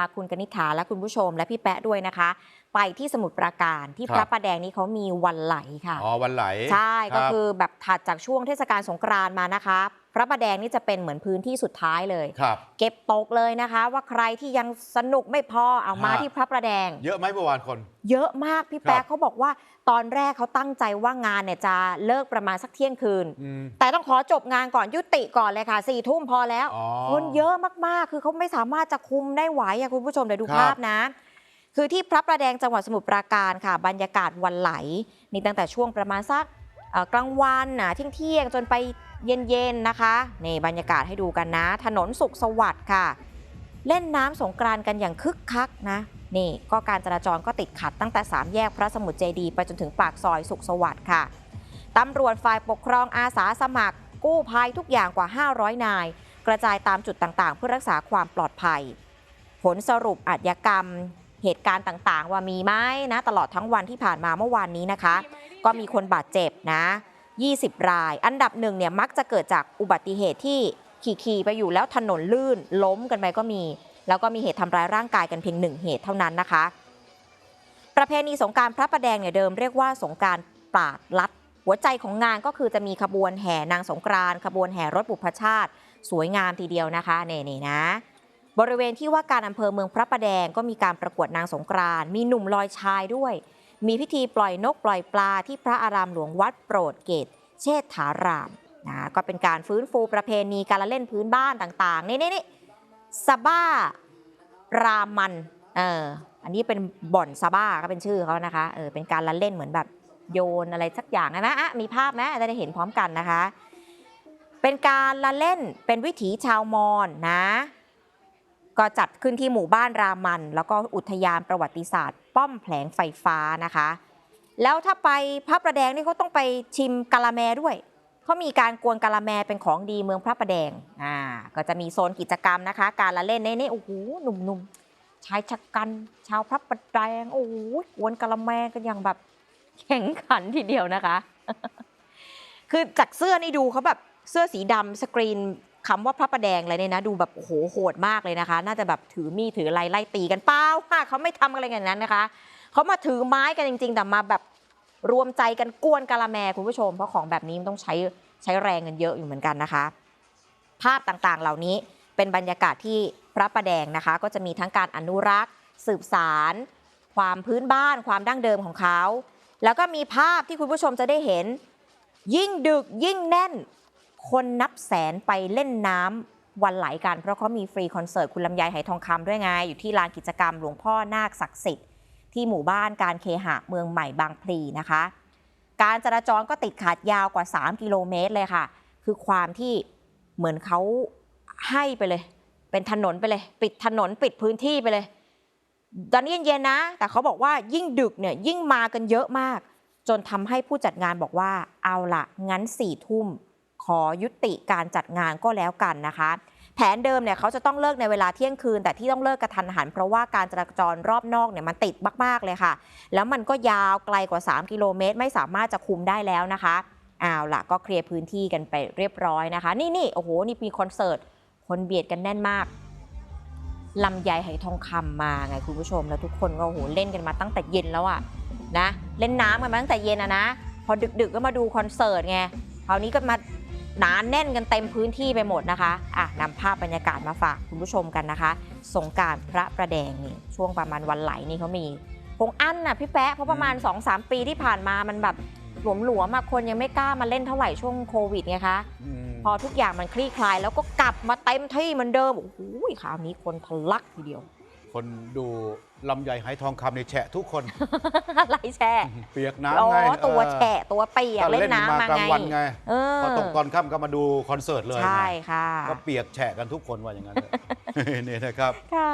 าคุณกนิษฐาและคุณผู้ชม และพี่แปะด้วยนะคะ ไปที่สมุทรปราการที่ครับพระประแดงนี่เขามีวันไหลค่ะอ๋อวันไหล ใช่ก็รับคือแบบถัดจากช่วงเทศกาลสงกรานต์มานะคะ พระประแดงนี่จะเป็นเหมือนพื้นที่สุดท้ายเลยครับเก็บตกเลยนะคะ ว่าใครที่ยังสนุกไม่พอเอามาฮะที่พระประแดง เยอะไหมเมื่อวานคน เยอะมากพี่ครับแป๊ะเขาบอกว่าตอนแรกเขาตั้งใจว่างานเนี่ยจะเลิกประมาณสักเที่ยงคืนอืมแต่ต้องขอจบงานก่อนยุติก่อนเลยค่ะสี่ทุ่มพอแล้วอ๋อคนเยอะมากๆ คือเขาไม่สามารถจะคุมได้ไหวอะคุณผู้ชมเดี๋ยวดูครับภาพนะ คือที่พระประแดงจังหวัดสมุทรปราการค่ะ บรรยากาศวันไหล นี่ตั้งแต่ช่วงประมาณสักเอ่อ กลางวันนะเที่ยงเที่ยงจนไปเย็นๆนะคะนี่บรรยากาศให้ดูกันนะ ถนนสุขสวัสดิ์ค่ะ เล่นน้ำสงกรานกันอย่างคึกคักนะนี่ก็การจราจรก็ติดขัดตั้งแต่ 3 แยกพระสมุทรเจดี ไปจนถึงปากซอยสุขสวัสดิ์ค่ะตำรวจฝ่ายปกครองอาสาสมัคร กู้ภัยทุกอย่างกว่า 500 นาย กระจายตามจุดต่างๆ เพื่อรักษาความปลอดภัย ผลสรุปอาชญากรรม เหตุการณ์ต่างๆ ว่ามีไหมนะ ตลอดทั้งวันที่ผ่านมาเมื่อวานนี้นะคะ ก็มีคนบาดเจ็บนะ 20 ราย อันดับหนึ่งเนี่ยมักจะเกิดจากอุบัติเหตุที่ขี่ๆไปอยู่แล้วถนนลื่นล้มกันไปก็มี แล้วก็มีเหตุทำร้ายร่างกายกันเพียงหนึ่งเหตุเท่านั้นนะคะ ประเพณีสงการพระประแดงเนี่ยเดิมเรียกว่าสงการปราดลัด หัวใจของงานก็คือจะมีขบวนแห่นางสงกรานขบวนแห่รถบุพชาติ สวยงามทีเดียวนะคะนี่นี่นะ บริเวณที่ว่าการอำเภอเมืองพระประแดงก็มีการประกวดนางสงกรานมีหนุ่มลอยชายด้วย มีพิธีปล่อยนกปล่อยปลาที่พระอารามหลวงวัดโปรดเกต เชษฐารามนะก็เป็นการฟื้นฟูประเพณีการละเล่นพื้นบ้านต่างๆ นี่นี่นี่สบ้ารามันเอออันนี้เป็นบ่อนซาบ้าก็เป็นชื่อเขานะคะเออเป็นการละเล่นเหมือนแบบโยนอะไรสักอย่างนะอะมีภาพไหมจะได้เห็นพร้อมกันนะคะ เป็นการละเล่นเป็นวิถีชาวมอญนะ ก็จัดขึ้นที่หมู่บ้านรามัน แล้วก็อุทยานประวัติศาสตร์ ป้อมแผลงไฟฟ้านะคะ แล้วถ้าไปพระประแดงนี่เขาต้องไปชิมกะละแมด้วยเขามีการกวนกะละแมเป็นของดีเมืองพระประแดงอ่าก็จะมีโซนกิจกรรมนะคะ การละเล่นในนี่โอ้โหหนุ่มๆชายชะกันชาวพระประแดงโอ้โหกวนกะละแมกันอย่างแบบแข็งขันทีเดียวนะคะ คือจากเสื้อนี่ดูเขาแบบเสื้อสีดำสกรีน คำว่าพระประแดงอะไรเนี่ยนะ ดูแบบโหโหดมากเลยนะคะ น่าจะแบบถือมีดถืออะไรไล่ตีกันเปล่าค่ะเขาไม่ทำอะไรกันอย่างนั้นนะคะเขามาถือไม้กันจริง ๆ แต่มาแบบรวมใจกันกวนกะละแมคุณผู้ชม เพราะของแบบนี้มันต้องใช้ใช้แรงกันเยอะอยู่เหมือนกันนะคะ ภาพต่างๆเหล่านี้เป็นบรรยากาศที่พระประแดงนะคะ ก็จะมีทั้งการอนุรักษ์ สืบสาร ความพื้นบ้าน ความดั้งเดิมของเขา แล้วก็มีภาพที่คุณผู้ชมจะได้เห็น ยิ่งดึกยิ่งแน่น คนนับแสนไปเล่นน้ำวันไหลกัน เพราะเขามีฟรีคอนเสิร์ตคุณลำไยไหทองคำด้วยไง อยู่ที่ลานกิจกรรมหลวงพ่อนาคศักดิ์สิทธิ์ ที่หมู่บ้านการเคหะเมืองใหม่บางพลีนะคะ การจราจรก็ติดขัดยาวกว่า 3 กิโลเมตรเลยค่ะ คือความที่เหมือนเขาให้ไปเลย เป็นถนนไปเลย ปิดถนนปิดพื้นที่ไปเลย ตอนนี้เย็นๆนะ แต่เขาบอกว่ายิ่งดึกเนี่ยยิ่งมากันเยอะมาก จนทำให้ผู้จัดงานบอกว่าเอาละงั้นสี่ทุ่ม ขอยุติการจัดงานก็แล้วกันนะคะ แผนเดิมเนี่ยเขาจะต้องเลิกในเวลาเที่ยงคืน แต่ที่ต้องเลิกกระทันหัน เพราะว่าการจราจรรอบนอกเนี่ยมันติดมากๆเลยค่ะ แล้วมันก็ยาวไกลกว่า 3 กิโลเมตร ไม่สามารถจะคุมได้แล้วนะคะเอาล่ะก็เคลียร์พื้นที่กันไปเรียบร้อยนะคะ นี่นี่โอ้โหนี่มีคอนเสิร์ตคนเบียดกันแน่นมากลำไยไหทองคำมาไงคุณผู้ชม แล้วทุกคนก็โอ้โหเล่นกันมาตั้งแต่เย็นแล้วอะนะ เล่นน้ำกันมาตั้งแต่เย็นอะนะ พอดึกๆก็มาดูคอนเสิร์ตไงคราวนี้ก็มา หนาแน่นกันเต็มพื้นที่ไปหมดนะคะอะนำภาพบรรยากาศมาฝากคุณผู้ชมกันนะคะ สงกรารพระประแดงนี่ช่วงประมาณวันไหลนี่เขามีคงอั้นน่ะพี่แป๊ะเพราะประมาณ 2-3 ปีที่ผ่านมามันแบบหลวมๆมาคนยังไม่กล้ามาเล่นเท่าไหร่ช่วงโควิดไงคะอืมพอทุกอย่างมันคลี่คลาย แล้วก็กลับมาเต็มที่เหมือนเดิมโอ้โหคราวนี้คนทะลักทีเดียว คนดูลำไยไหทองคำในแฉะทุกคน อะไรแช่เปียกน้ำอ๋อไงตัวเออแฉะตัวเปียกก็เล่นน้ำมมากลางไงวันไงเออพอตกตอนค่ำก็มาดูคอนเสิร์ตเลยไงใช่ค่ะ ก็เปียกแฉะกันทุกคนว่าอย่างนั้นเถอะนี่นะครับค่ะ